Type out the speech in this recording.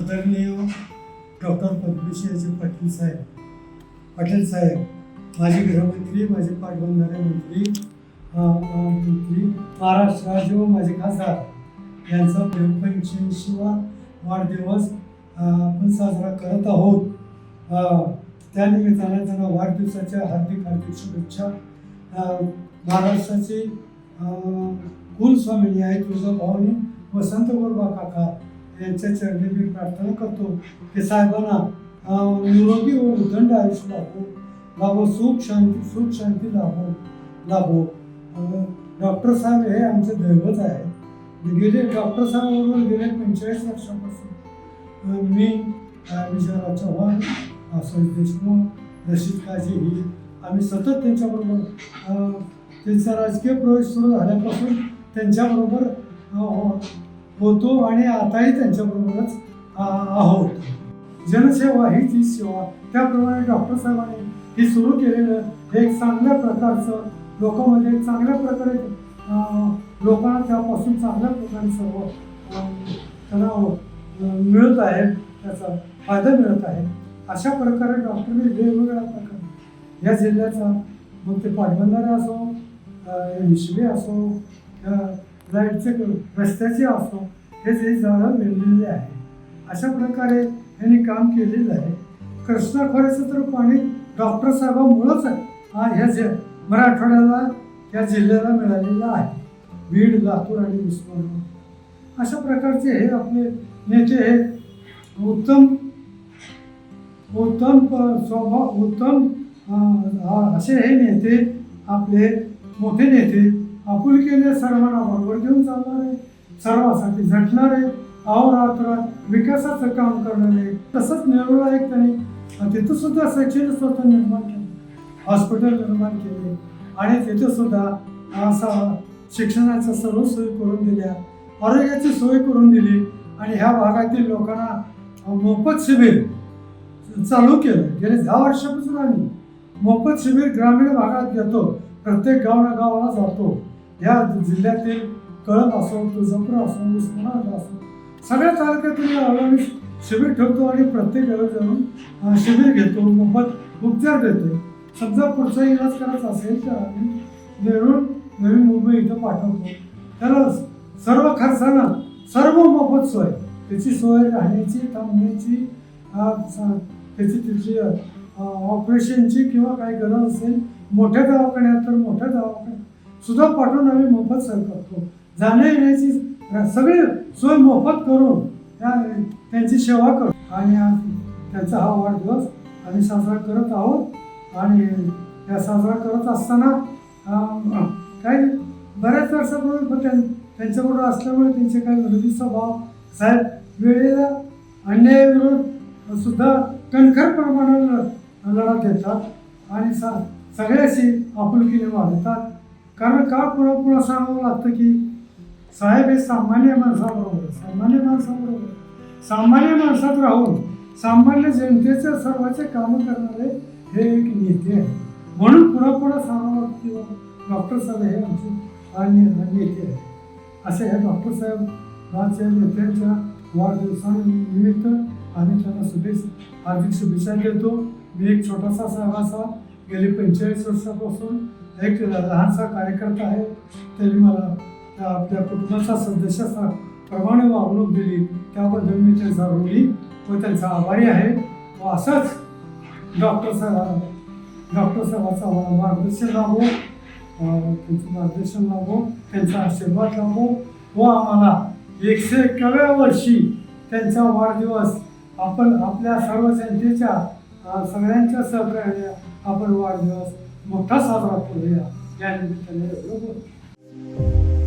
आदरणीय डॉक्टर पद्मश्रीजी पाटील साहेब पाटील साहेब माझे गृहमंत्री माझे पाठबंधारे मंत्री मंत्री महाराष्ट्र राज्य व माझे खासदार यांचा पंच्याऐंशीवा वाढदिवस आपण साजरा करत आहोत. त्यानिमित्ताने त्यांना वाढदिवसाच्या हार्दिक हार्दिक शुभेच्छा. महाराष्ट्राचे कुलस्वामिनी आहे तुळजाभवानी वसंत गोरबा काका यांच्या चरणी मी प्रार्थना करतो. की साहेबांना निरोगी व उदंड आयुष्य लाभो लाभो सुख शांती सुख शांती लाभो. लाभो डॉक्टर साहेब हे आमचे दैवत आहे गेले डॉक्टर साहेबांबरोबर गेले पंचेचाळीस वर्षापासून. मी अं, विजयराव चव्हाण आशिष देशमुख रशीद काझी ही आम्ही सतत त्यांच्याबरोबर त्यांचा राजकीय प्रवेश सुरू झाल्यापासून त्यांच्याबरोबर होतो आणि आताही त्यांच्याबरोबरच आहोत. जनसेवा ही ती सेवा. त्याप्रमाणे डॉक्टर साहेबांनी हे सुरू केलेलं हे एक चांगल्या प्रकारचं लोकांमध्ये चांगल्या प्रकारे लोकांना त्यापासून चांगल्या प्रकारे सर्व त्यांना मिळत आहे त्याचा फायदा मिळत आहे. अशा प्रकारे डॉक्टरने वेगवेगळ्या प्रकारे या जिल्ह्याचा मग ते पाटबंधारे असो अं, असो लाईटचे रस्त्याचे असो हे जे झाडं मिळलेले आहे अशा प्रकारे यांनी काम केलेलं आहे. कृष्णा खोऱ्याचं तर पाणी डॉक्टर साहेबांमुळंच ह्या जे मराठवाड्याला या जिल्ह्याला मिळालेलं आहे. बीड लातूर आणि उस्मानाबाद. अशा प्रकारचे हे आपले नेते हे उत्तम उत्तम प- स्वभाव उत्तम असे हे नेते आपले मोठे नेते आपुलकीने सर्वांना बरोबर घेऊन चालणार आहे सर्वासाठी झटणार आहे अहोरात्र विकासाचं काम करणारे तसंच नेरूळला एक त्यांनी तिथं सुद्धा शैक्षणिक स्वतः निर्माण केलं हॉस्पिटल निर्माण केले आणि तिथं सुद्धा असा शिक्षणाच्या सर्व सोयी करून दिल्या आरोग्याची सोय करून दिली आणि ह्या भागातील लोकांना मोफत शिबिर चालू केलं. गेले दहा वर्षापासून आम्ही मोफत शिबिर ग्रामीण भागात घेतो प्रत्येक गावना गावाला जातो. ह्या जिल्ह्यातील कळंब असो तुळजापूर असो उस्मानाबाद असो सगळ्या तालुक्यातील आम्ही शिबिर ठेवतो आणि प्रत्येक गावी जाऊन शिबिर घेतो. मोफत उपचार देतो. समजा पुढचा इलाज करायचा असेल तर आम्ही नेरून नवी मुंबई इथं पाठवतो. त्याला सर्व खर्चांना सर्व मोफत सोय. त्याची सोय राहण्याची थांबण्याची त्याची तिथली ऑपरेशनची किंवा काही गरज असेल मोठ्या दवाखान्यात तर मोठ्या दवाखान्यात सुद्धा पाठवून आम्ही मोफत करतो. जाण्या येण्याची सगळी सोय मोफत करून त्या त्यांची सेवा करतो आणि त्यांचा हा वाढदिवस आम्ही साजरा करत आहोत. आणि त्या साजरा करत असताना काही बऱ्याच वर्षापूर्वी त्यां- त्यांच्याबरोबर असल्यामुळे त्यांचे काही विरोधीचा भाव साहेब वेळेला अन्यायाविरोध सुद्धा कणखर प्रमाणात लढा देतात. आणि सा सगळ्याशी आपुलकीने वाढतात कारण का पुरापुरा सांगावं लागतं की साहेब हे सामान्य माणसाबरोबर सामान्य माणसाबरोबर सामान्य माणसात राहून सामान्य जनतेचे सर्वाचे कामं करणारे हे एक नेते आहे म्हणून पुन्हा सांगावं लागतं डॉक्टर साहेब हे आमचे नेते आहे असे हे डॉक्टर साहेब राज्य नेत्यांच्या वाढदिवसानिमित्त आम्ही त्यांना शुभेच्छा हार्दिक शुभेच्छा देतो. मी एक छोटासा सहभाग गेली पंचेचाळीस वर्षापासून एक लहानसा कार्यकर्ता आहे. त्यांनी मला त्या आपल्या कुटुंबाचा सदस्याचा प्रमाणे वागणूक दिली. त्याबद्दल मी त्यांचा ऋणी व त्यांचा आभारी आहे. व असंच डॉक्टर साहेब डॉक्टर साहेबाचा मार्गदर्शन लाभो त्यांचं मार्गदर्शन लाभो त्यांचा आशीर्वाद लाभो. व आम्हाला एकशे एकाव्या वर्षी त्यांचा वाढदिवस आपण आपल्या सर्व जनतेच्या सगळ्यांच्या सहकार्याने आपण वाढदिवस मोठा साजरा करूया या निमित्ताने एवढं बोलतो.